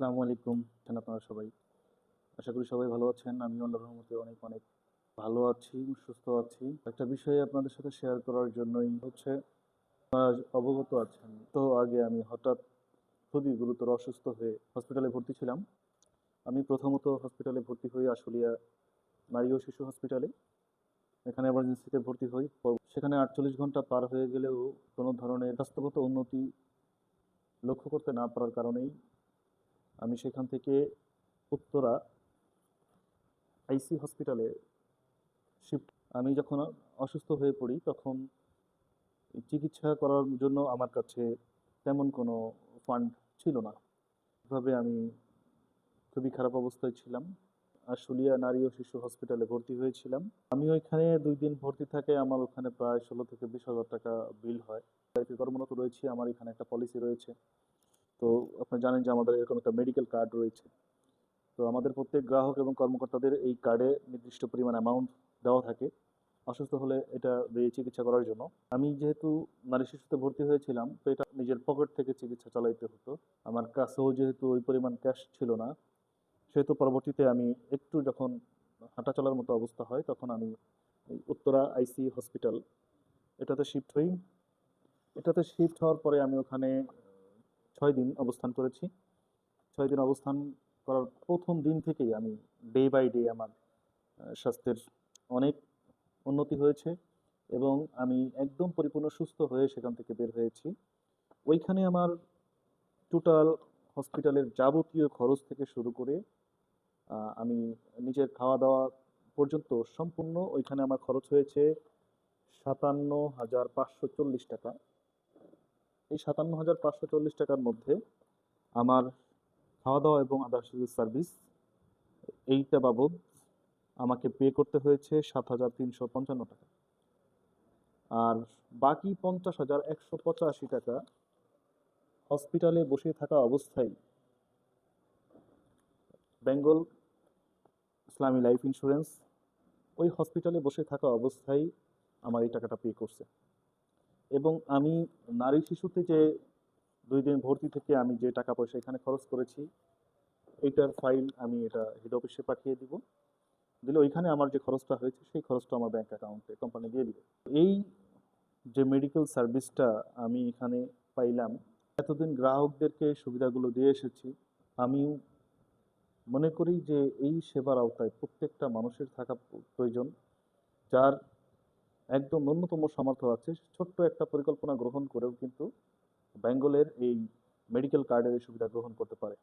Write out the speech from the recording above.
আসসালামু আলাইকুম। কেন আপনারা সবাই? আশা করি সবাই ভালো আছেন। আমি আল্লাহর রহমতে অনেক অনেক ভালো আছি, সুস্থ আছি। একটা বিষয়ে আপনাদের সাথে শেয়ার করার জন্যই হচ্ছে অবগত আছেন। তো আগে আমি হঠাৎ খুবই গুরুতর অসুস্থ হয়ে হসপিটালে ভর্তি ছিলাম। আমি প্রথমত হসপিটালে ভর্তি হই আশুলিয়া নারী ও শিশু হসপিটালে এখানে এমার্জেন্সিতে ভর্তি হই। সেখানে আটচল্লিশ ঘণ্টা পার হয়ে গেলেও কোনো ধরনের স্বাস্থ্যগত উন্নতি লক্ষ্য করতে না পারার কারণেই আমি সেখান থেকে উত্তরা আইসি হসপিটালে শিফট আমি যখন অসুস্থ হয়ে পড়ি, তখন চিকিৎসা করার জন্য আমার কাছে তেমন কোনো ফান্ড ছিল না। এভাবে আমি খুবই খারাপ অবস্থায় ছিলাম। আশুলিয়া নারী ও শিশু হসপিটালে ভর্তি হয়েছিলাম। আমি ওইখানে দুই দিন ভর্তি থাকে, আমার ওখানে প্রায় ষোলো থেকে বিশ হাজার টাকা বিল হয়। কর্মরত রয়েছি, আমার এখানে একটা পলিসি রয়েছে। তো আপনারা জানেন যে আমাদের এরকম একটা মেডিকেল কার্ড রয়েছে। তো আমাদের প্রত্যেক গ্রাহক এবং কর্মকর্তাদের এই কার্ডে নির্দিষ্ট পরিমাণ অ্যামাউন্ট দেওয়া থাকে। অসুস্থ হলে এটা দিয়ে চিকিৎসা করার জন্য। আমি যেহেতু নারী শিশুতে ভর্তি হয়েছিলাম, তো এটা নিজের পকেট থেকে চিকিৎসা চালাইতে হতো। আমার কাছেও যেহেতু ওই পরিমাণ ক্যাশ ছিল না, সেহেতু পরবর্তীতে আমি একটু যখন হাঁটা চলার মতো অবস্থা হয়, তখন আমি উত্তরা আইসি হসপিটাল এটাতে শিফট হই। এটাতে শিফট হওয়ার পরে আমি ওখানে ছয় দিন অবস্থান করেছি। ছয় দিন অবস্থান করার প্রথম দিন থেকেই আমি ডে বাই ডে আমার স্বাস্থ্যের অনেক উন্নতি হয়েছে এবং আমি একদম পরিপূর্ণ সুস্থ হয়ে সেখান থেকে বের হয়েছি। ওইখানে আমার টোটাল হসপিটালের যাবতীয় খরচ থেকে শুরু করে আমি নিজের খাওয়া দাওয়া পর্যন্ত সম্পূর্ণ ওইখানে আমার খরচ হয়েছে সাতান্ন হাজার পাঁচশো চল্লিশ টাকা। এই সাতান্ন হাজার পাঁচশো চল্লিশ টাকার মধ্যে আমার খাওয়া দাওয়া এবং আদার সার্ভিস এইটা বাবদ আমাকে পে করতে হয়েছে সাত হাজার তিনশো পঞ্চান্ন টাকা। আর বাকি পঞ্চাশ হাজার একশো পঁচাশি টাকা হসপিটালে বসে থাকা অবস্থায় বেঙ্গল ইসলামী লাইফ ইন্স্যুরেন্স ওই হসপিটালে বসে থাকা অবস্থায় আমার এই টাকাটা পে করছে। এবং আমি নারী শিশুতে যে দুই দিন ভর্তি থেকে আমি যে টাকা পয়সা এখানে খরচ করেছি, এইটার ফাইল আমি এটা হেড অফিসে পাঠিয়ে দিব। দিলে ওইখানে আমার যে খরচটা হয়েছে, সেই খরচটা আমার ব্যাংক অ্যাকাউন্টে কোম্পানি দিয়ে দিবে। এই যে মেডিকেল সার্ভিসটা আমি এখানে পাইলাম, এতদিন গ্রাহকদেরকে সুবিধাগুলো দিয়ে এসেছি, আমিও মনে করি যে এই সেবার আওতায় প্রত্যেকটা মানুষের থাকা প্রয়োজন, যার একদম ন্যূনতম সামর্থ্য আছে। ছোট্ট একটা পরিকল্পনা গ্রহণ করেও কিন্তু বেঙ্গলের এই মেডিকেল কার্ডের এই সুবিধা গ্রহণ করতে পারে।